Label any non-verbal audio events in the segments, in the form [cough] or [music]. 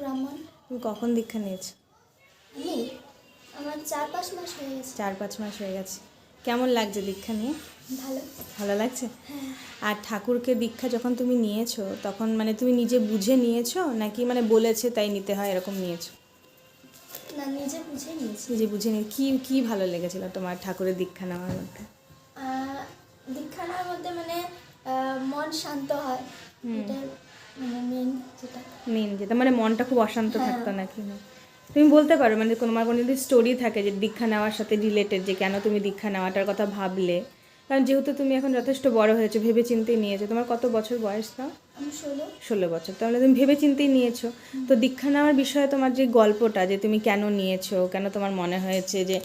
ব্রাহ্মণ? তুমি কখন দীক্ষা নিয়েছো? আমি? আমার চার পাঁচ মাস হয়ে গেছে। চার পাঁচ মাস হয়ে গেছে। কেমন লাগছে দীক্ষা নিয়ে? ভালো। ভালো লাগছে? আর ঠাকুরকে দীক্ষা যখন তুমি নিয়েছো তখন মানে তুমি নিজে বুঝে নিয়েছো নাকি মানে বলেছে তাই নিতে হয় এরকম নিয়েছো? না নিজে বুঝে নিয়েছি। নিজে বুঝে নিয়ে কি কি ভালো লেগেছিল তোমার ঠাকুরের দীক্ষা নেওয়ার মধ্যে? দীক্ষা নেওয়ার মধ্যে মানে মন শান্ত হয়। এটা মানে মেন যেটা। মানে মনটা খুব অশান্ত হ্যাঁ। থাকতো নাকি? তুমি বলতে পারো মানে তোমার কোনো যদি স্টোরি থাকে যে দীক্ষা নেওয়ার সাথে রিলেটেড যে কেন তুমি দীক্ষা নেওয়াটার কথা ভাবলে কারণ যেহেতু তুমি এখন যথেষ্ট বড় হয়েছো ভেবে চিন্তেই নিয়েছো তোমার কত বছর বয়স তাও? ষোলো। বছর তাহলে তুমি ভেবে চিন্তেই নিয়েছো। তো দীক্ষা নেওয়ার বিষয়ে তোমার যে গল্পটা যে তুমি কেন নিয়েছো কেন তোমার মনে হয়েছে যে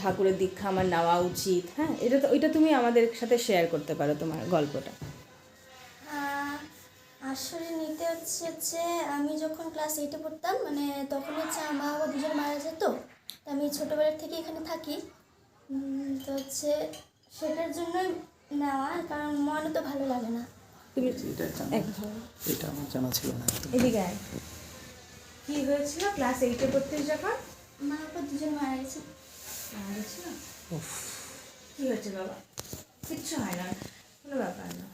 ঠাকুরের দীক্ষা আমার নেওয়া উচিত হ্যাঁ? এটা তো ওইটা তুমি আমাদের সাথে শেয়ার করতে পারো তোমার গল্পটা। আসলে নিতে হচ্ছে যে আমি যখন ক্লাস এইটে পড়তাম মানে তখন হচ্ছে আমার মা বাবা দুজন মারা যেত তো আমি ছোটোবেলার থেকে এখানে থাকি। তো হচ্ছে সেটার জন্যই নেওয়া কারণ মনে তো ভালো লাগে না। তুমি এটা জানা? আমার জানা ছিল না। এদিকে। কি হয়েছিল ক্লাস এইটে পড়তে যখন? মা বাবা দুজন মারা গেছে। মারা গেছিল কি হয়েছে বাবা? কিচ্ছু হয় না কোনো ব্যাপার না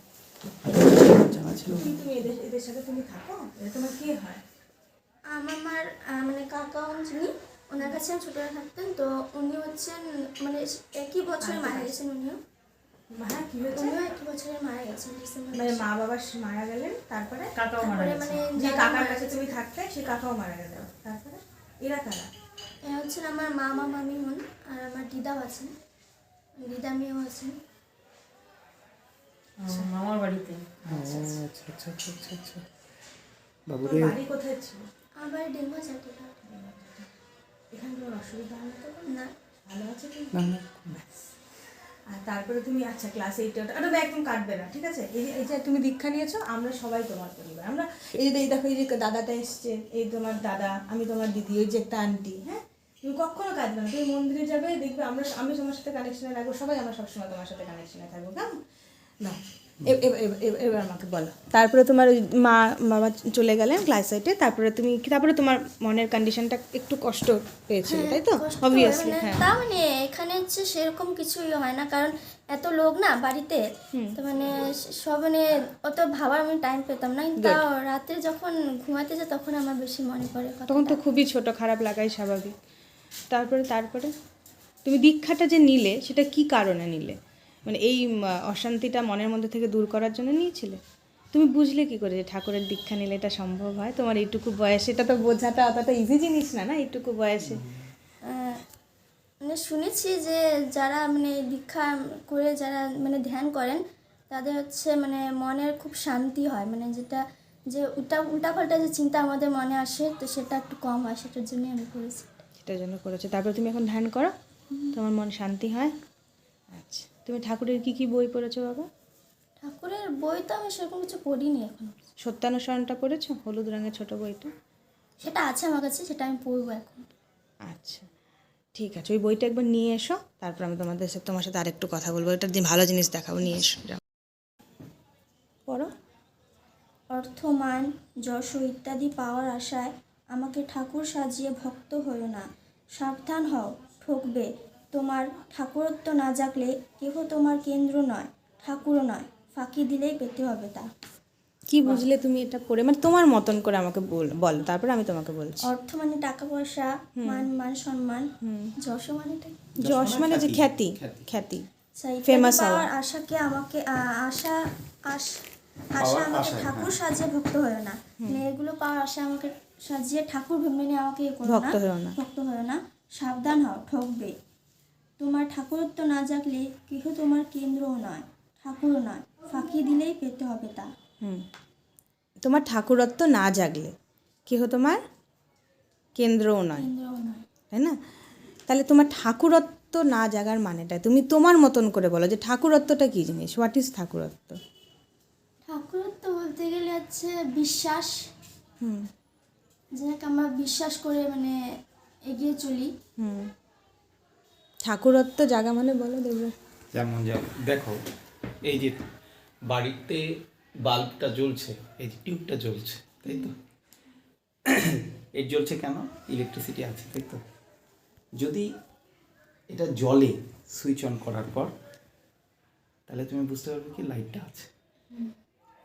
জানা ছিল তুমি তুমি এদের এদের সাথে তুমি থাকো? এরা তোমার কে হয়? আমার মার মানে কাকা যিনি ওনার কাছে আমি ছোটোবেলা থাকতেন তো উনি হচ্ছেন মানে একই বছরে মারা গেছেন উনিও। হ্যাঁ কি হয়েছে? উনিও একই বছরে মারা গেছেন মানে। মা বাবা মারা গেলেন তারপরে? কাকাও মারা মানে যে কাকার কাছে তুমি থাকতে কাকাও মারা গেল। তারপরে? এরা কারা? এরা হচ্ছেন আমার মামা মামি হন আর আমার দিদাও আছেন। দিদা মেয়েও আছেন। মামার বাড়িতে। আচ্ছা আচ্ছা আচ্ছা আচ্ছা আচ্ছা বাবু বাড়ি কোথায় ছিল? এখানে কোনো অসুবিধা হলো তো? না। ভালো আছে না না আর তারপরে তুমি আচ্ছা ক্লাস এইটে ওটা ওটা একদম কাটবে না ঠিক আছে? এই যে এই যে তুমি দীক্ষা নিয়েছো আমরা সবাই তোমার পরিবার। আমরা এই যে এই দেখো এই যে দাদাটা এসছে এই তোমার দাদা আমি তোমার দিদি ওই যে একটা আন্টি হ্যাঁ? তুমি কখনো কাটবে না। তুমি মন্দিরে যাবে দেখবে আমরা আমি তোমার সাথে কানেকশনে রাখব সবাই আমরা সবসময় তোমার সাথে কানেকশনে থাকব কেমন? না এবার আমাকে বলো। তারপরে তোমার ওই মা বাবা চলে গেলেন ক্লাস এইটে তারপরে তুমি তারপরে তোমার মনের কন্ডিশনটা একটু কষ্ট পেয়েছিল তাই তো? হয় অবভিয়াসলি মানে হ্যাঁ। তা মানে এখানে হচ্ছে সেরকম কিছুই হয় না কারণ এত লোক না বাড়িতে তো মানে সব মানে অত ভাবার আমি টাইম পেতাম না। কিন্তু তাও রাতে যখন ঘুমাতে যাই তখন আমার বেশি মনে পড়ে তখন তো খুবই ছোট খারাপ লাগাই স্বাভাবিক। তারপরে তারপরে? তুমি দীক্ষাটা যে নিলে সেটা কি কারণে নিলে? মানে এই অশান্তিটা মনের মধ্যে থেকে দূর করার জন্য নিয়েছিলে? তুমি বুঝলে কি করে যে ঠাকুরের দীক্ষা নিলে এটা সম্ভব হয়? তোমার এইটুকু বয়সে এটা তো বোঝাটা অতটা ইজি জিনিস না না? এইটুকু বয়সে। মানে শুনেছি যে যারা মানে দীক্ষা করে যারা মানে ধ্যান করেন তাদের হচ্ছে মানে মনের খুব শান্তি হয়। মানে যেটা যে উল্টা উল্টাপাল্টা যে চিন্তা আমাদের মনে আসে তো সেটা একটু কম হয়। সেটার জন্যই আমি করেছি। সেটার জন্য করেছ। তারপরে তুমি এখন ধ্যান করো? তোমার মন শান্তি হয়? আচ্ছা। তুমি ঠাকুরের কি কি বই পড়েছো বাবা? ঠাকুরের বই তো আমি সেরকম কিছু পড়িনি এখন। সত্যানুসরণটা পড়েছো? হলুদ রঙের ছোট বইটা? সেটা আছে আমার কাছে সেটা আমি পড়ব এখন। আচ্ছা ঠিক আছে ওই বইটা একবার নিয়ে এসো তারপর আমি তোমাদের সাথে তোমার সাথে আরেকটু কথা বলব। এটা দিয়ে ভালো জিনিস দেখাবো নিয়ে এসো পড়ো। অর্থ মান যশ ইত্যাদি পাওয়ার আশায় আমাকে ঠাকুর সাজিয়ে ভক্ত হও না। সাবধান হও ঠকবে। তোমার ঠাকুরত্ব না জাগলে কেহ তোমার কেন্দ্র নয় ঠাকুরও নয়। ফাঁকি দিলেই পেতে হবে তা। কি বুঝলে তুমি এটা পড়ে মানে তোমার মতন করে আমাকে বল বলো তারপর আমি তোমাকে বলছি। অর্থ মানে টাকা পয়সা মান মান সম্মান। যশ মানে যশ মানে যে খ্যাতি খ্যাতি। আচ্ছা, ইত্যাদি হওয়া। আশাকে আমাকে আশা আশ আশা আমাকে ঠাকুর সাজিয়ে ভক্ত হয়েও না। মানে এগুলো পাওয়ার আশা আমাকে সাজিয়ে ঠাকুর ভেবে নিয়ে আমাকে ভক্ত হয়েও না। ভক্ত হয়েও না। সাবধান হও ঠকবে। তোমার ঠাকুরত্ব না জাগলে কেহ তোমার কেন্দ্রও নয় ঠাকুরও নয়। ফাঁকি দিলেই পেতে হবে তা। হুম। তোমার ঠাকুরত্ব না জাগলে কেহ তোমার কেন্দ্রও নয়। কেন্দ্রও নয়। তাই না? তাহলে তোমার ঠাকুরত্ব না জাগার মানেটা তুমি তোমার মতন করে বলো যে ঠাকুরত্বটা কি জিনিস? What is ঠাকুরত্ব? ঠাকুরত্ব বলতে গেলে হচ্ছে বিশ্বাস। হুম। যেটাকে আমরা বিশ্বাস করে মানে এগিয়ে চলি। হুম। ঠাকুরত্ব জাগা মানে বলো দেখবে। যেমন দেখো, এই যে বাড়িতে বাল্বটা জ্বলছে, এই যে টিউবটা জ্বলছে, তাই তো? এর জ্বলছে কেন? ইলেকট্রিসিটি আছে, তাই তো? যদি এটা জলে সুইচ অন করার পর, তাহলে তুমি বুঝতে পারবে কি লাইটটা আছে।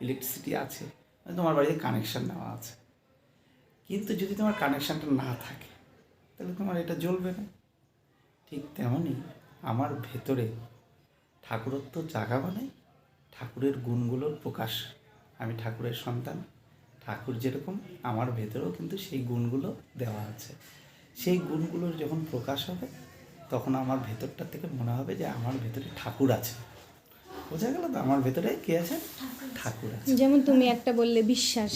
ইলেকট্রিসিটি আছে মানে তোমার বাড়িতে কানেকশান নেওয়া আছে। কিন্তু যদি তোমার কানেকশানটা না থাকে, তাহলে তোমার এটা জ্বলবে না। ঠিক তেমনই আমার ভেতরে ঠাকুরত্ব জাগা মানে ঠাকুরের গুণগুলোর প্রকাশ। আমি ঠাকুরের সন্তান, ঠাকুর যেরকম, আমার ভেতরেও কিন্তু সেই গুণগুলো দেওয়া আছে। সেই গুণগুলোর যখন প্রকাশ হবে, তখন আমার ভেতরটা থেকে মনে হবে যে আমার ভেতরে ঠাকুর আছে। বোঝা গেল তো? আমার ভেতরে কে আছে? ঠাকুর আছে। যেমন তুমি একটা বললে বিশ্বাস,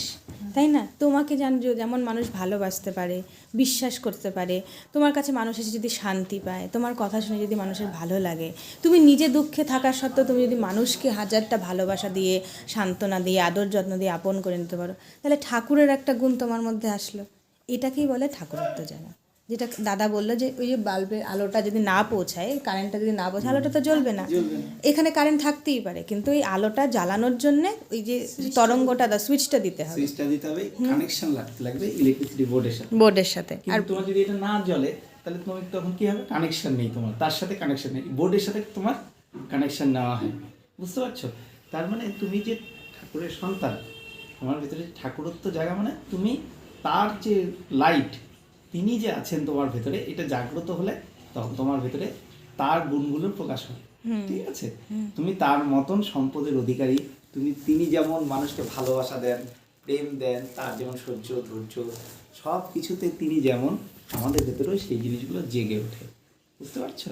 তাই না? তোমাকে জান যেমন মানুষ ভালোবাসতে পারে, বিশ্বাস করতে পারে, তোমার কাছে মানুষ এসে যদি শান্তি পায়, তোমার কথা শুনে যদি মানুষের ভালো লাগে, তুমি নিজে দুঃখে থাকার সত্ত্বেও তুমি যদি মানুষকে হাজারটা ভালোবাসা দিয়ে, সান্ত্বনা দিয়ে, আদর যত্ন দিয়ে আপন করে নিতে পারো, তাহলে ঠাকুরের একটা গুণ তোমার মধ্যে আসলো। এটাকেই বলে ঠাকুরত্ব জানা। যেটা দাদা বলল যে ওই যে বাল্বের আলোটা যদি না পৌঁছায় কারেন্টটা যদি না পৌঁছায় আলোটা তো জ্বলবে না। এখানে কারেন্ট থাকতেই পারে কিন্তু ওই আলোটা জ্বালানোর জন্য ওই যে তরঙ্গটা দা সুইচটা দিতে হবে। সুইচটা দিতে হবে কানেকশন লাগতে লাগবে ইলেকট্রিসিটি বোর্ডের সাথে। বোর্ডের সাথে। আর তোমার যদি এটা না জ্বলে তাহলে তোমার তখন কি হবে? কানেকশন নেই তোমার তার সাথে কানেকশন নেই। বোর্ডের সাথে তোমার কানেকশন নেওয়া হয়। বুঝতে পারছ? তার মানে তুমি যে ঠাকুরের সন্তান তোমার ভিতরে ঠাকুরত্ব জায়গা মানে তুমি তার যে লাইট তিনি যে আছেন তোমার ভেতরে এটা জাগ্রত হলে তখন তোমার ভেতরে তার গুণগুলোর প্রকাশ হয় ঠিক আছে? তুমি তার মতন সম্পদের অধিকারী। তুমি তিনি যেমন মানুষকে ভালোবাসা দেন প্রেম দেন তার যেমন সহ্য ধৈর্য সব কিছুতে তিনি যেমন আমাদের ভেতরেও সেই জিনিসগুলো জেগে ওঠে। বুঝতে পারছ?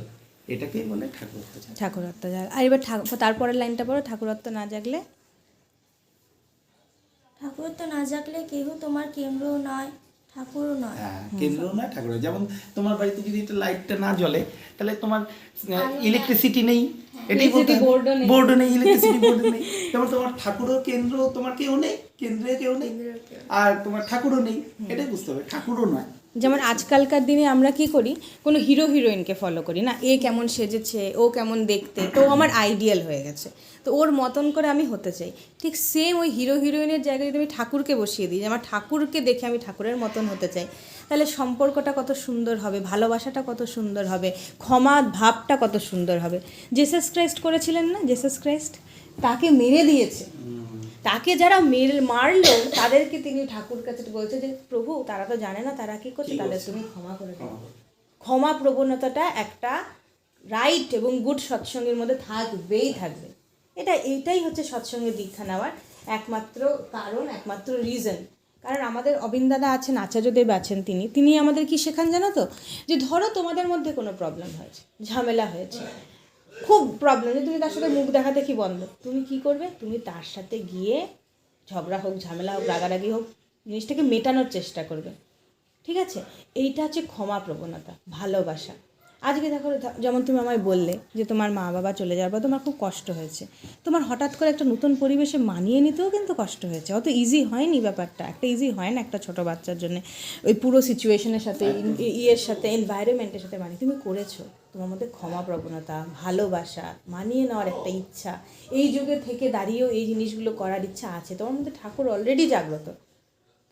এটাকেই বলে ঠাকুর ঠাকুরত্ব জাগ আর এবার ঠাকুর তারপরের লাইনটা পড়ো ঠাকুরত্ব না জাগলে? ঠাকুর তো না জাগলে কেহ তোমার কেন্দ্র নয়। ঠাকুরও নয়। হ্যাঁ যেমন তোমার বাড়িতে যদি এটা লাইটটা না জ্বলে তাহলে তোমার ইলেকট্রিসিটি নেই। এটাই বলতে বোর্ডও নেই। ইলেকট্রিসিটি বোর্ড নেই। [laughs] যেমন তোমার ঠাকুরও কেন্দ্র তোমার কেউ নেই কেন্দ্রে কেউ নেই। আর তোমার ঠাকুরও নেই এটাই বুঝতে হবে ঠাকুরও নয়। যেমন আজকালকার দিনে আমরা কি করি? কোনো হিরো হিরোইনকে ফলো করি, না? এ কেমন সেজেছে, ও কেমন দেখতে, তো আমার আইডিয়াল হয়ে গেছে। তো ওর মতন করে আমি হতে চাই। ঠিক সেম ওই হিরো হিরোইনের জায়গায় যদি আমি ঠাকুরকে বসিয়ে দিই যে আমার ঠাকুরকে দেখে আমি ঠাকুরের মতন হতে চাই, তাহলে সম্পর্কটা কত সুন্দর হবে, ভালোবাসাটা কত সুন্দর হবে ক্ষমা ভাবটা কত সুন্দর হবে। জেসাস ক্রাইস্ট করেছিলেন না? জেসাস ক্রাইস্ট তাকে মেরে দিয়েছে। তাকে যারা মের মারলো তাদেরকে তিনি ঠাকুর কাছে বলছে যে প্রভু তারা তো জানে না তারা কি করছে তাদের তুমি ক্ষমা করে দাও। ক্ষমা প্রবণতাটা একটা রাইট এবং গুড সৎসঙ্গের মধ্যে থাকবেই থাকবে। এটা এইটাই হচ্ছে সৎসঙ্গে দীক্ষা নেওয়ার একমাত্র কারণ একমাত্র রিজন কারণ আমাদের অবিন্দাদা আছেন আচার্যদেব আছেন তিনি। তিনি আমাদের কি শেখান জানো তো? যে ধরো তোমাদের মধ্যে কোনো প্রবলেম হয়েছে ঝামেলা হয়েছে। খুব প্রবলেম যে তুমি তার সাথে মুখ দেখা দেখি বন্ধ? তুমি কি করবে? তুমি তার সাথে গিয়ে ঝগড়া হোক, ঝামেলা হোক, রাগারাগি হোক, জিনিসটাকে মেটানোর চেষ্টা করবে। ঠিক আছে? এইটা হচ্ছে ক্ষমা প্রবণতা, ভালোবাসা। আজকে দেখো যেমন তুমি আমায় বললে যে তোমার মা বাবা চলে যাওয়ার পর তোমার খুব কষ্ট হয়েছে। তোমার হঠাৎ করে একটা নতুন পরিবেশে মানিয়ে নিতেও কিন্তু কষ্ট হয়েছে। অত ইজি হয়নি ব্যাপারটা একটা ইজি হয় না একটা ছোট বাচ্চার জন্য। ওই পুরো সিচুয়েশনের সাথে ইয়ের সাথে এনভায়রনমেন্টের সাথে মানিয়ে। তুমি করেছ। তোমার মধ্যে ক্ষমা প্রবণতা ভালোবাসা মানিয়ে নেওয়ার একটা ইচ্ছা। এই যুগে থেকে দাঁড়িয়েও এই জিনিসগুলো করার ইচ্ছা আছে। তোমার মধ্যে ঠাকুর অলরেডি জাগ্রত।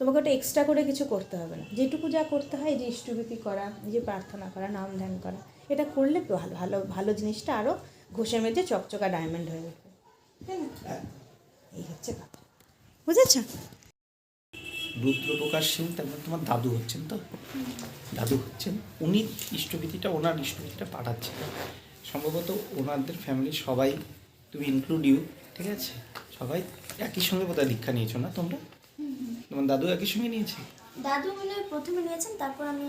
তোমাকে ওটা এক্সট্রা করে কিছু করতে হবে না। যেটুকু যা করতে হয় যে ইষ্টভীতি করা যে প্রার্থনা করা নাম ধ্যান করা এটা করলে ভালো ভালো ভালো জিনিসটা আরও ঘষে মেজে চকচকা ডায়মন্ড হয়ে উঠবে না? এই হচ্ছে কথা। বুঝেছ? রুদ্রপ্রকাশ সিং তারপর তোমার দাদু হচ্ছেন তো? দাদু হচ্ছেন। উনি ইষ্টভীতিটা ওনার ইষ্টভীতিটা পাঠাচ্ছেন। সম্ভবত ওনাদের ফ্যামিলির সবাই তুমি ইনক্লুড ইউ ঠিক আছে? সবাই একই সঙ্গে বোধহয় দীক্ষা নিয়েছো না তোমরা? তোমার দাদু একই সঙ্গে নিয়েছে? দাদু মানে প্রথমে নিয়েছেন তারপর আমি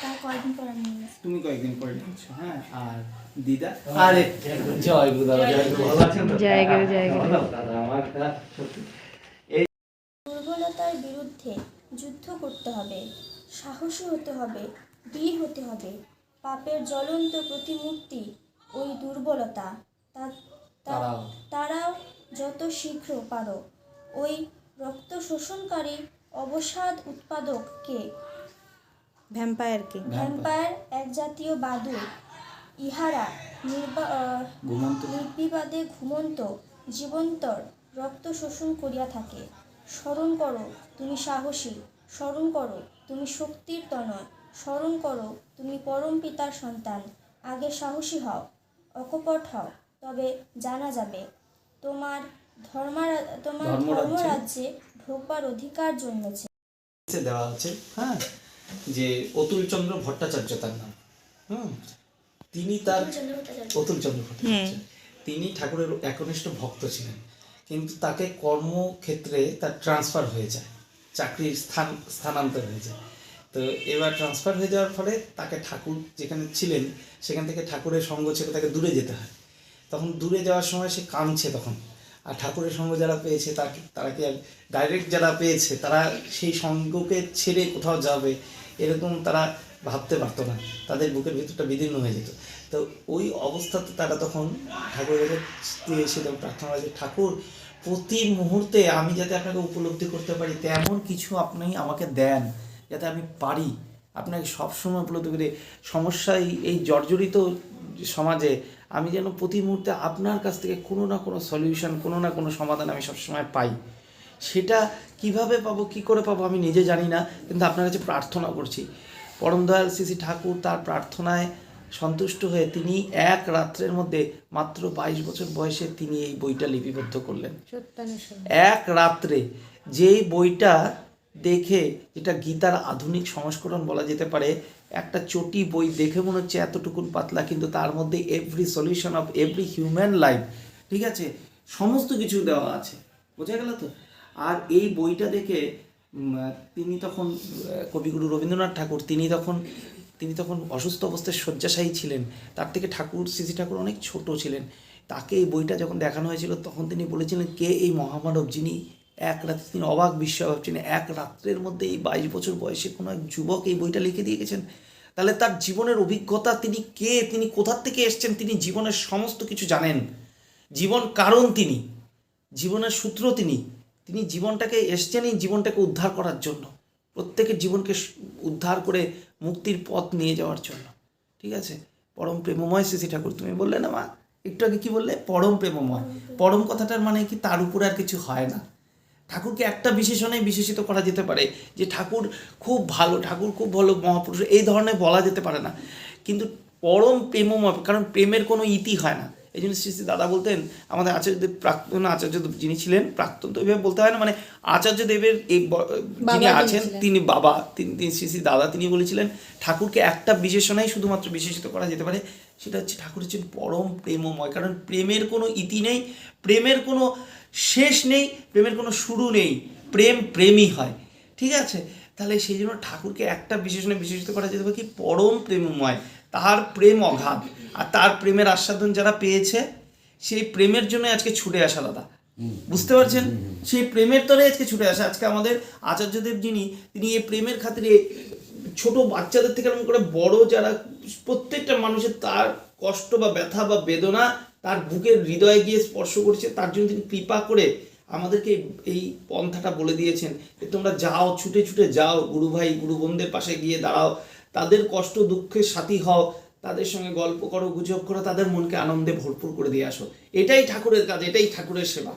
তার কয়েকদিন পর আমি নিয়েছি তুমি কয়েকদিন পরে নিয়েছো হ্যাঁ আর দিদা আরে জয় গুরু দাদা জয় গুরু ভালো আছেন তো? জয় গুরু, জয় গুরু। দাদা আমার সত্যি দুর্বলতার বিরুদ্ধে যুদ্ধ করতে হবে সাহসী হতে হবে বীর হতে হবে পাপের জ্বলন্ত প্রতিমূর্তি ওই দুর্বলতা। তারাও যত শীঘ্র পারো ওই রক্ত শোষণকারী অবসাদ উৎপাদককে ভ্যাম্পায়ারকে ভ্যাম্পায়ার কে। ভ্যাম্পায়ার এক জাতীয় বাদুর। ইহারা নির্বা আহ, নির্বিবাদে ঘুমন্ত জীবন্তর রক্ত শোষণ করিয়া থাকে। স্মরণ করো তুমি সাহসী। স্মরণ করো তুমি শক্তির তনয়। স্মরণ করো তুমি পরম পিতার সন্তান। আগে সাহসী হও অকপট হও তবে জানা যাবে। তোমার ধর্মা তোমার ধর্মরাজ্যে- ঢোকবার অধিকার জন্মেছে। দেওয়া আছে হ্যাঁ যে অতুলচন্দ্র ভট্টাচার্য তার নাম হুম তিনি তার অতুলচন্দ্র ভট্টাচার্য। তিনি ঠাকুরের একনিষ্ঠ ভক্ত ছিলেন কিন্তু তাকে কর্মক্ষেত্রে তার ট্রান্সফার হয়ে যায় চাকরির স্থান স্থানান্তর হয়ে যায়। তো এবার ট্রান্সফার হয়ে যাওয়ার ফলে তাকে ঠাকুর যেখানে ছিলেন সেখান থেকে ঠাকুরের সঙ্গ ছেড়ে তাকে দূরে যেতে হয়। তখন দূরে যাওয়ার সময় সে কাঁদছে তখন। আর ঠাকুরের সঙ্গ যারা পেয়েছে, তাকে, তারা কি ডাইরেক্ট যারা পেয়েছে, তারা সেই সঙ্গকে ছেড়ে কোথাও যাবে, এরকম তারা ভাবতে পারতো না। তাদের বুকের ভিতরটা বিদীর্ণ হয়ে যেত। তো ওই অবস্থাতে তারা তখন ঠাকুরের কাছে এসে তখন প্রার্থনা যে, ঠাকুর, প্রতি মুহূর্তে আমি যাতে আপনাকে উপলব্ধি করতে পারি, তেমন কিছু আপনি আমাকে দেন, যাতে আমি পারি। আপনাকে সবসময় উপলব্ধি করে। সমস্যায় এই জর্জরিত সমাজে আমি যেন প্রতি মুহূর্তে আপনার কাছ থেকে কোনো না কোনো সলিউশন কোনো না কোনো সমাধান আমি সবসময় পাই। সেটা কীভাবে পাবো কি করে পাবো আমি নিজে জানি না কিন্তু আপনার কাছে প্রার্থনা করছি। পরম দয়াল শ্রী ঠাকুর তার প্রার্থনায় সন্তুষ্ট হয়ে তিনি এক রাত্রের মধ্যে মাত্র বাইশ বছর বয়সে তিনি এই বইটা লিপিবদ্ধ করলেন। এক রাত্রে যেই বইটা দেখে যেটা গীতার আধুনিক সংস্করণ বলা যেতে পারে, একটা চটি বই দেখে মনে হচ্ছে এতটুকুন পাতলা, কিন্তু তার মধ্যে every solution of every human life ঠিক আছে? সমস্ত কিছু দেওয়া আছে, বোঝা গেল তো? আর এই বইটা দেখে তিনি তখন কবিগুরু রবীন্দ্রনাথ ঠাকুর, তিনি তখন তিনি তখন অসুস্থ অবস্থায় শয্যাশায়ী ছিলেন। তার থেকে ঠাকুর শ্রী ঠাকুর অনেক ছোট ছিলেন। তাকে এই বইটা যখন দেখানো হয়েছিল, তখন তিনি বলেছিলেন, কে এই মহামানব যিনি এক রাত্রে তিনি অবাক বিস্ময় ভাবছেন, এক রাত্রের মধ্যে এই বাইশ বছর বয়সে কোনো এক যুবক এই বইটা লিখে দিয়ে গেছেন তাহলে তার জীবনের অভিজ্ঞতা তিনি কে? তিনি কোথার থেকে এসছেন? তিনি জীবনের সমস্ত কিছু জানেন। জীবন কারণ তিনি, জীবনের সূত্র তিনি। তিনি জীবনটাকে এসছেন এই জীবনটাকে উদ্ধার করার জন্য, প্রত্যেকের জীবনকে উদ্ধার করে মুক্তির পথ নিয়ে যাওয়ার জন্য। ঠিক আছে? পরম প্রেমময় শ্রী ঠাকুর তুমি বললে না মা? একটু আগে কি বললে? পরম প্রেমময়। পরম কথাটার মানে কি? তার উপরে আর কিছু হয় না। ঠাকুরকে একটা বিশেষণে বিশেষিত করা যেতে পারে যে ঠাকুর খুব ভালো ঠাকুর খুব ভালো মহাপুরুষ এই ধরনের বলা যেতে পারে না। কিন্তু পরম প্রেমময় কারণ প্রেমের কোনো ইতি হয় না। এই জন্য শ্রী শ্রী দাদা বলতেন আমাদের আচার্যদেব প্রাক্তন আচার্যদেব যিনি ছিলেন প্রাক্তন তো এভাবে বলতে হয় না মানে আচার্যদেবের এই যিনি যিনি আছেন তিনি বাবা তিনি তিনি শ্রী শ্রী দাদা তিনি বলেছিলেন ঠাকুরকে একটা বিশেষণাই শুধুমাত্র বিশেষিত করা যেতে পারে সেটা হচ্ছে ঠাকুর হচ্ছেন পরম প্রেমময়। কারণ প্রেমের কোনো ইতি নেই প্রেমের কোনো শেষ নেই প্রেমের কোনো শুরু নেই প্রেম প্রেমই হয়। ঠিক আছে? তাহলে সেই জন্য ঠাকুরকে একটা বিশেষণে বিশেষিত করা যেতে পারে কি? পরম প্রেমময় তার প্রেম অগাধ আর তার প্রেমের আস্বাদন যারা পেয়েছে সেই প্রেমের জন্য আজকে ছুটে আসা দাদা। বুঝতে পারছেন? সেই প্রেমের তরে আজকে ছুটে আসা। আজকে আমাদের আচার্যদেব যিনি তিনি এই প্রেমের খাতিরে ছোট বাচ্চাদের থেকে আরম্ভ করে বড় যারা প্রত্যেকটা মানুষের তার কষ্ট বা ব্যথা বা বেদনা তার বুকের হৃদয়ে গিয়ে স্পর্শ করছে, তার জন্য তিনি কৃপা করে আমাদেরকে এই পন্থাটা বলে দিয়েছেন যে তোমরা যাও, ছুটে ছুটে যাও, গুরু ভাই, গুরু বোনদের পাশে গিয়ে দাঁড়াও। তাদের কষ্ট, দুঃখের সাথী হও, তাদের সঙ্গে গল্প করো, গুজব করো, তাদের মনকে আনন্দে ভরপুর করে দিয়ে আসো। এটাই ঠাকুরের কাজ, এটাই ঠাকুরের সেবা।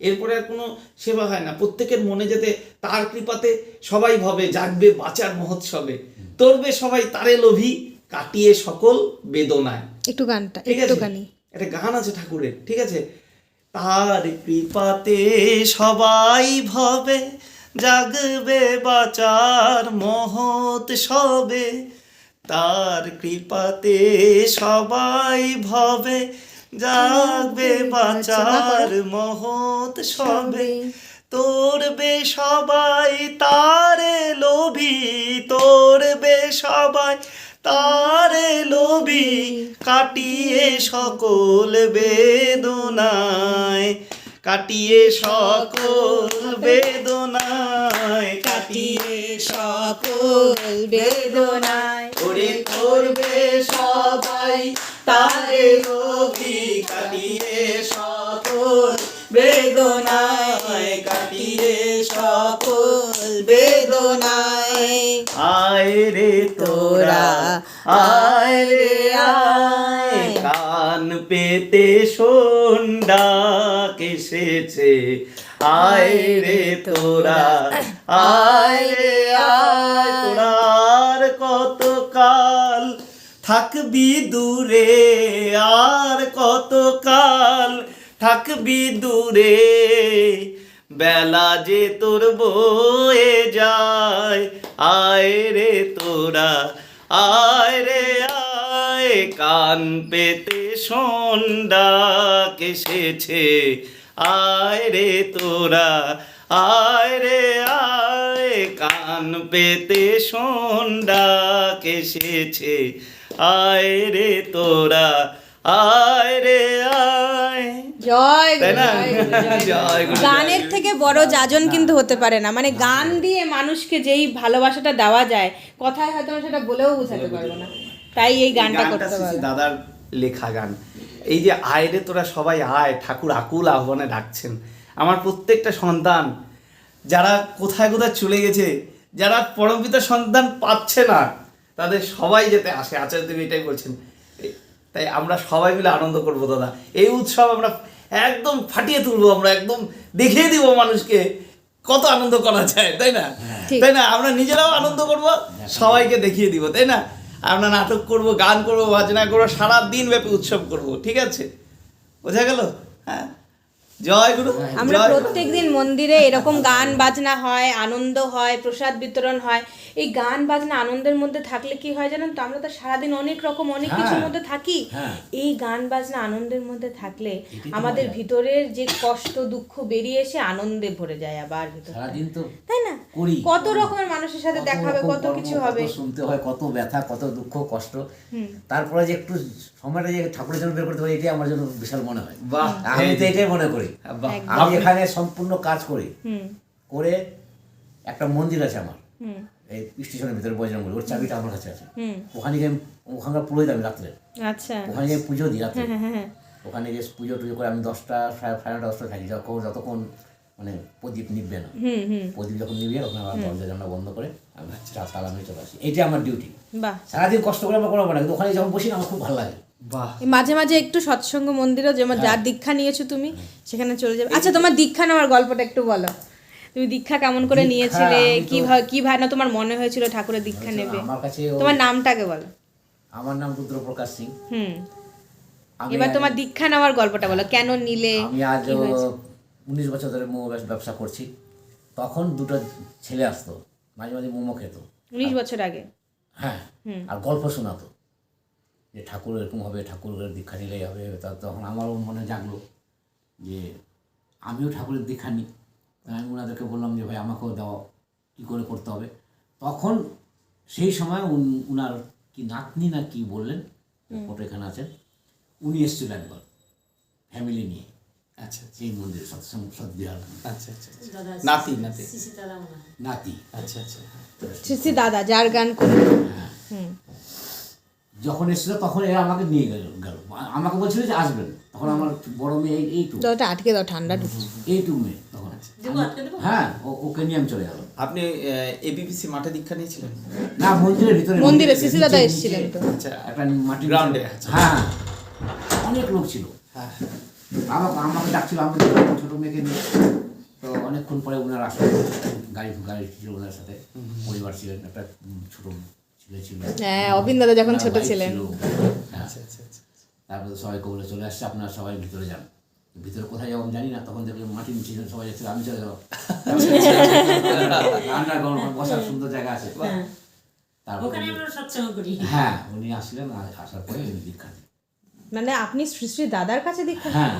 এরপরে আর কোনো সেবা হয় না। প্রত্যেকের মনে যেতে তার কৃপাতে সবাই ভাবে, জাগবে বাঁচার মহোৎসবে। তরবে সবাই তারে লোভী, কাটিয়ে সকল বেদনায়। একটু গানটা একটুখানি একটা গান আছে ঠাকুরের ঠিক আছে? তার কৃপাতে সবাই ভবে জাগবে বাঁচার মহৎ সবে। তার কৃপাতে সবাই ভবে জাগবে বাঁচার মহৎ সবে। তোরবে সবাই তারে লোভী তোরবে সবাই তারে লোভী কাটিয়ে সকল বেদনায়, কাটিয়ে সকল বেদনায়, কাটিয়ে সকল বেদনায়। ওরে করবে সবাই তারে লোভী, কাটিয়ে সকল বেদনায়, কাটিয়ে রে সকল বেদনায়। আয় রে তোরা আয় রে আয়। কান পেতে সন্ডা কেসেছে। আয় রে তোরা আয় রে আয়। তোরার কত কাল থাকবি দূরে? আর কত কাল থাকবি দূরে? বেলা যে তোর বয়ে যায়, আয় রে তোরা, আয় রে আয়, কান পেতে সন্ডা কেসেছে, আয় রে তোরা, আয় রে আয়, কান পেতে সন্ডা কেসেছে, আয় রে তোরা আয় রে আয়। জয় গানের থেকে বড় যাজন কিন্তু হতে পারে না। মানে গান দিয়ে মানুষকে যেই ভালোবাসাটা দেওয়া যায় কথায় হয়তো সেটা বলেও বোঝাতে পারব না। তাই এই গানটা করতে পারব। দাদার লেখা গান। এই যে আয় রে তোরা সবাই আয় ঠাকুর আকুল আহ্বানে ডাকছেন। আমার প্রত্যেকটা সন্তান যারা কোথায় কোথায় চলে গেছে যারা পরমপিতা সন্তান পাচ্ছে না তাদের সবাই যেতে আসে। আচার্য দেবী এটাই বলছেন তাই আমরা সবাই মিলে আনন্দ করব দাদা। এই উৎসব আমরা একদম ফাটিয়ে তুলবো আমরা একদম দেখিয়ে দিব মানুষকে কত আনন্দ করা যায় তাই না? তাই না? আমরা নিজেরাও আনন্দ করব সবাইকে দেখিয়ে দিব তাই না? আমরা নাটক করব গান করব বাজনা করব সারা দিন ব্যাপী উৎসব করব ঠিক আছে? বোঝা গেল? হ্যাঁ? জয় গুরু আমরা প্রত্যেক দিন মন্দিরে এরকম গান বাজনা হয় আনন্দ হয় প্রসাদ বিতরণ হয়। এই গান বাজনা আনন্দের মধ্যে থাকলে কি হয় জানেন তো? আমরা তো সারাদিন অনেক রকম অনেক কিছুর মধ্যে থাকি। এই গান বাজনা আনন্দের মধ্যে থাকলে আমাদের ভিতরের যে কষ্ট দুঃখ বেরিয়ে এসে আনন্দে ভরে যায় আবার ভিতরে সারাদিন তো তাই না? কত রকমের মানুষের সাথে দেখা হবে কত কিছু হবে। শুনতে হয় কত ব্যথা কত দুঃখ কষ্ট। তারপরে যে একটু সময়টা যে ঠাকুরের জন্য বের করতে পারি এটাই আমার জন্য বিশাল মনে হয়। বাহ আমি তো এটাই মনে করি। বাহ। আমি এখানে সম্পূর্ণ কাজ করি। করে একটা মন্দির আছে আমার। এই স্টেশনের ভিতরে বজরঙ্গলি ওর চাবিটা আমার কাছে আছে। ওখানে গিয়ে ওখানকার পুরোহিত আমি রাত্রে। আচ্ছা। ওখানে গিয়ে পুজো দিই রাত্রে। হ্যাঁ হ্যাঁ ওখানে গিয়ে পুজো টুজো করে আমি দশটা সাড়ে সাড়ে দশটা থাকি যখন যতক্ষণ মানে প্রদীপ নিববে না। প্রদীপ যখন নিবে তখন আবার দরজা জানলা বন্ধ করে আমি তালা মেরে চলে আসি। এইটাই আমার ডিউটি সারাদিন কষ্ট করে আমরা করব না কিন্তু ওখানে যখন বসি না আমার খুব ভালো লাগে। মাঝে মাঝে একটু সৎসঙ্গ মন্দিরও যেমন যার দীক্ষা নিয়েছো তুমি সেখানে চলে যাবে। আচ্ছা তোমার দীক্ষা নেওয়ার গল্পটা একটু বলো। তুমি দীক্ষা কেমন করে নিয়েছিলে? তো- কীভাবে কীভাবে না তোমার মনে হয়েছিল ঠাকুরের দীক্ষা নেবে? কাছে ও- তোমার নামটাকে বলো। আমার নাম রুদ্রপ্রকাশ সিং। হুম। এবার তোমার দীক্ষা নেওয়ার গল্পটা বলো। কেন নিলে? আমি আজ উনিশ বছর ধরে মোমো ব্যবসা করছি। তখন দুটো ছেলে আসতো। মাঝে মাঝে মোমো খেত। উনিশ বছর আগে? হ্যাঁ। আর গল্প শোনাতো। যে ঠাকুর এরকম হবে ঠাকুরের দীক্ষা নিলেই হবে তা তখন আমারও মনে জাগলো যে আমিও ঠাকুরের দীক্ষা নিই। আমি ওনাদেরকে বললাম যে ভাই আমাকেও দেওয়া কী করে করতে হবে? তখন সেই সময় উন- উনার কি নাতনি না কি বললেন ফটো এখানে আছেন উনি এসেছিল একবার ফ্যামিলি নিয়ে। আচ্ছা সেই মন্দিরে সৎসঙ্গ সদ্বিহার আচ্ছা আচ্ছা আচ্ছা। নাতি নাতি। নাতি। আচ্ছা আচ্ছা। দাদা যার গান করে। হুম। যখন এসেছিল তখন এরা আমাকে নিয়ে গেল গেল। আমাকে বলছিল যে আসবেন। তখন আমার বড় মেয়ে এই- এইটুকু ওটা আটকে দাও ঠান্ডা এইটুকু মেয়ে তখন। হ্যাঁ ওকে নিয়ে আমি চলে গেলাম। আপনি এবিপিসি মাঠে দীক্ষা নিয়েছিলেন? না মন্দিরের ভিতরে মন্দিরে এসেছিলেন তো। আচ্ছা একটা মাটি এ, আচ্ছা। হ্যাঁ অনেক লোক ছিল। হ্যাঁ। আমাকে আমাকে ডাকছিল আমি তো আমার ছোট মেয়েকে নিয়ে তো অনেকক্ষণ পরে ওনার আসলো। গাড়ি গাড়ি ছিল ওনার সাথে। পরিবার ছিলেন একটা ছোট হ্যাঁ অবিন দাদা যখন ছোট wife ছিলেন। ছিল। হ্যাঁ। আচ্ছা আচ্ছা আচ্ছা তারপরে সবাইকে বলে চলে আসছে আপনারা সবাই ভিতরে যান। ভিতরে কোথায় যাব জানি না তখন দেখলাম মাটির নিচে সবাই যাচ্ছে আমি চলে যাব। [laughs] রান্না গরম বসার সুন্দর জায়গা আছে। তারপরে ওখানে আমরা সৎসঙ্গ করি। হ্যাঁ উনি আসলেন আর আসার পরে উনি দীক্ষা মানে আপনি শ্রী শ্রী দাদার কাছে দীক্ষা হ্যাঁ।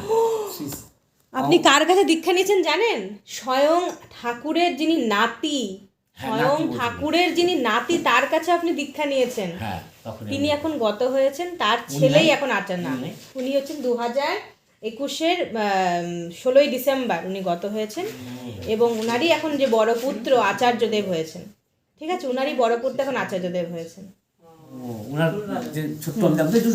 আপনি কার কাছে দীক্ষা নিয়েছেন জানেন? স্বয়ং ঠাকুরের যিনি নাতি হ্যাঁ, স্বয়ং ঠাকুরের যিনি নাতি তার কাছে আপনি দীক্ষা নিয়েছেন। হ্যাঁ তিনি এখন গত হয়েছেন তার ছেলেই এখন আচার নামে। উনি হচ্ছেন দু হাজার একুশের ষোলোই ডিসেম্বর উনি গত হয়েছেন। এবং উনারই এখন যে বড় পুত্র আচার্যদেব হয়েছেন। ঠিক আছে উনারই বড় পুত্র এখন আচার্যদেব হয়েছেন। ওনার যে ছোট্ট আমি আমি তো একটু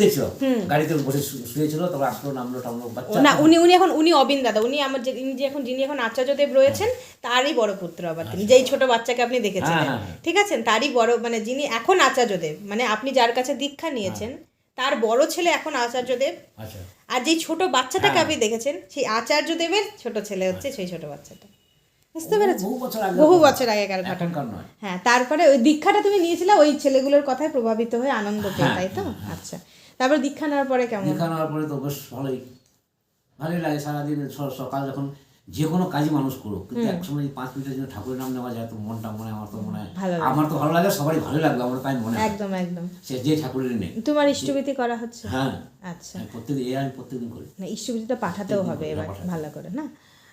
গাড়িতে বসে শুয়েছিল তারপর আসলো নামলো টামলো বাচ্চা। না উনি উনি এখন উনি অবিন দাদা উনি আমার যে ইনি এখন যিনি এখন আচার্যদেব রয়েছেন তারই বড় পুত্র আবার তিনি যেই ছোট বাচ্চাকে আপনি দেখেছেন হ্যাঁ, হ্যাঁ, হ্যাঁ। ঠিক আছে? তারই বড় মানে যিনি এখন আচার্যদেব মানে আপনি যার কাছে দীক্ষা নিয়েছেন তার বড় ছেলে এখন আচার্যদেব আচ্ছা। আর যেই ছোট বাচ্চাটাকে হ্যাঁ। আপনি দেখেছেন সেই আচার্যদেবের ছোট ছেলে হচ্ছে সেই ছোট বাচ্চাটা। বুঝতে পেরেছ? বহু বছর আগেকার ঘটনা হ্যাঁ তারপরে ওই দীক্ষাটা তুমি নিয়েছিলে ওই ছেলেগুলোর কথায় প্রভাবিত হয়ে আনন্দ পেয়ে তাই তো? আচ্ছা। তারপর দীক্ষা নেওয়ার পরে কেমন? দীক্ষা নেওয়ার পরে তো বেশ ভালোই ভালোই লাগে সারাদিন সকাল যখন যে কোনো কাজই মানুষ করুক কিন্তু এক সময় যদি পাঁচ মিনিটের জন্য ঠাকুরের নাম নেওয়া যায় তো মনটা মনে আমার তো মনে হয় আমার তো ভালো লাগে সবারই ভালো লাগবে আমার তাই মনে হয়। একদম একদম। সে যে ঠাকুরের নেই। তোমার ইষ্টভীতি করা হচ্ছে? হ্যাঁ। আচ্ছা। প্রত্যেকদিন এ আমি প্রত্যেকদিন করি। না ইষ্টভীতিটা পাঠাতেও হবে এবার ভালো করে না?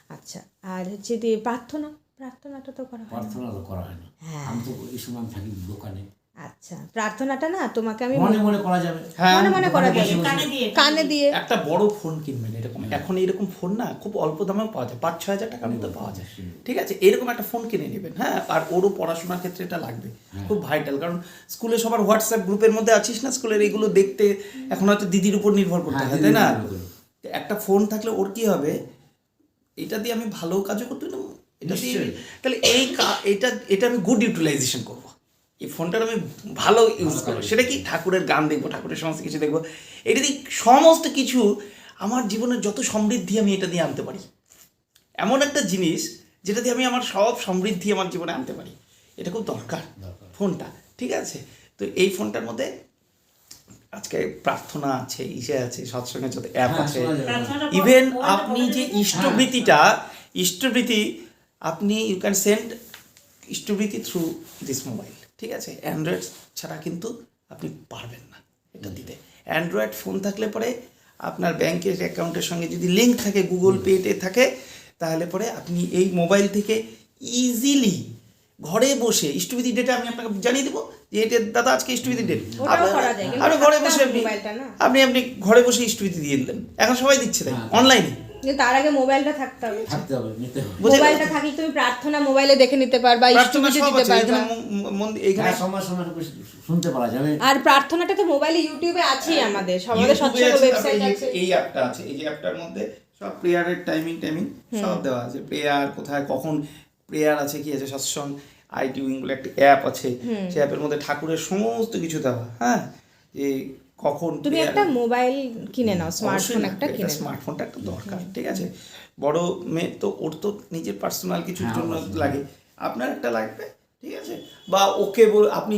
আচ্ছা আর হচ্ছে যে প্রার্থনা প্রার্থনাটা তো করা হয় প্রার্থনা তো করা হয় না হ্যাঁ। আমি তো এই সময় আমি থাকি দোকানে। আচ্ছা প্রার্থনাটা না তোমাকে আমি মনে মনে করা যাবে। হ্যাঁ। মনে মনে করা যাবে। বসে বসে- কানে দিয়ে। একটা বড় ফোন কিনবেন এরকম। এখন এরকম ফোন না খুব অল্প দামেও পাওয়া যায়। পাঁচ ছ হাজার টাকার মধ্যে পাওয়া যায়। ঠিক আছে? এরকম একটা ফোন কিনে নেবেন হ্যাঁ? আর ওরও পড়াশোনার ক্ষেত্রে এটা লাগবে। খুব ভাইটাল কারণ স্কুলে সবার হোয়াটসঅ্যাপ গ্রুপের মধ্যে আছিস না স্কুলের এগুলো দেখতে? এখন হয়তো দিদির উপর নির্ভর করতে হ্যাঁ, হয় তাই না? তো একটা ফোন থাকলে ওর কি হবে? এটা দিয়ে আমি ভালো কাজও করতে পারব এটা দিয়ে তাহলে এই এটা এটা আমি গুড ইউটিলাইজেশন করব। এই ফোনটার আমি ভালো ইউজ করব। সেটা কি? ঠাকুরের গান দেখব ঠাকুরের সমস্ত কিছু দেখব। এটা দিয়ে সমস্ত কিছু আমার জীবনের যত সমৃদ্ধি আমি এটা দিয়ে আনতে পারি। এমন একটা জিনিস যেটা দিয়ে আমি আমার সব সমৃদ্ধি আমার জীবনে আনতে পারি। এটা খুব দরকার ফোনটা ঠিক আছে? তো এই ফোনটার মধ্যে আজকে প্রার্থনা আছে ইসে আছে সৎসঙ্গের যত অ্যাপ আছে। ইভেন আপনি যে ইষ্টবৃত্তিটা ইষ্টবৃত্তি আপনি ইউ ক্যান সেন্ড ইষ্টবৃত্তি থ্রু দিস মোবাইল ঠিক আছে? অ্যান্ড্রয়েড ছাড়া কিন্তু আপনি পারবেন না এটা দিতে। অ্যান্ড্রয়েড ফোন থাকলে পরে আপনার ব্যাংকের অ্যাকাউন্টের সঙ্গে যদি লিঙ্ক থাকে গুগল পেতে থাকে তাহলে পরে আপনি এই মোবাইল থেকে ইজিলি ঘরে বসে ইষ্টবিধি ডেটা আমি আপনাকে জানিয়ে দেবো যে এটা দাদা আজকে আপনি ঘরে বসে আপনি আপনি আপনি ঘরে বসে দিয়ে দিলেন। এখন সবাই দিচ্ছে তাই অনলাইনে তার আগে মোবাইলটা থাকতে হবে। থাকতে হবে নিতে হবে। বুঝে মোবাইলটা থাকলে তুমি প্রার্থনা মোবাইলে দেখে নিতে পারবা প্রার্থনা দিতে পারবা। এখানে মন্দির এখানে হ্যাঁ সময় সময় শুনতে পারা যাবে। আর প্রার্থনাটা তো মোবাইলে ইউটিউবে আছেই আমাদের। আমাদের ওয়েবসাইট আছে এই- এই অ্যাপটা আছে এই যে অ্যাপটার মধ্যে সব প্রেয়ারের টাইমিং টাইমিং সব দেওয়া আছে। প্রেয়ার কোথায় কখন প্রেয়ার আছে কি আছে সৎসঙ্গ আইটি উইং বলে একটা অ্যাপ আছে সেই অ্যাপের মধ্যে ঠাকুরের সমস্ত কিছু দেওয়া। হ্যাঁ? যে কখন তুমি একটা মোবাইল কিনে নাও স্মার্টফোন একটা কিনে স্মার্টফোনটা একটা দরকার ঠিক আছে? বড় মেয়ে তো ওর তো নিজের পার্সোনাল কিছুর হ্যাঁ, জন্য লাগে। আপনার একটা লাগবে ঠিক আছে? বা ওকে বল- আপনি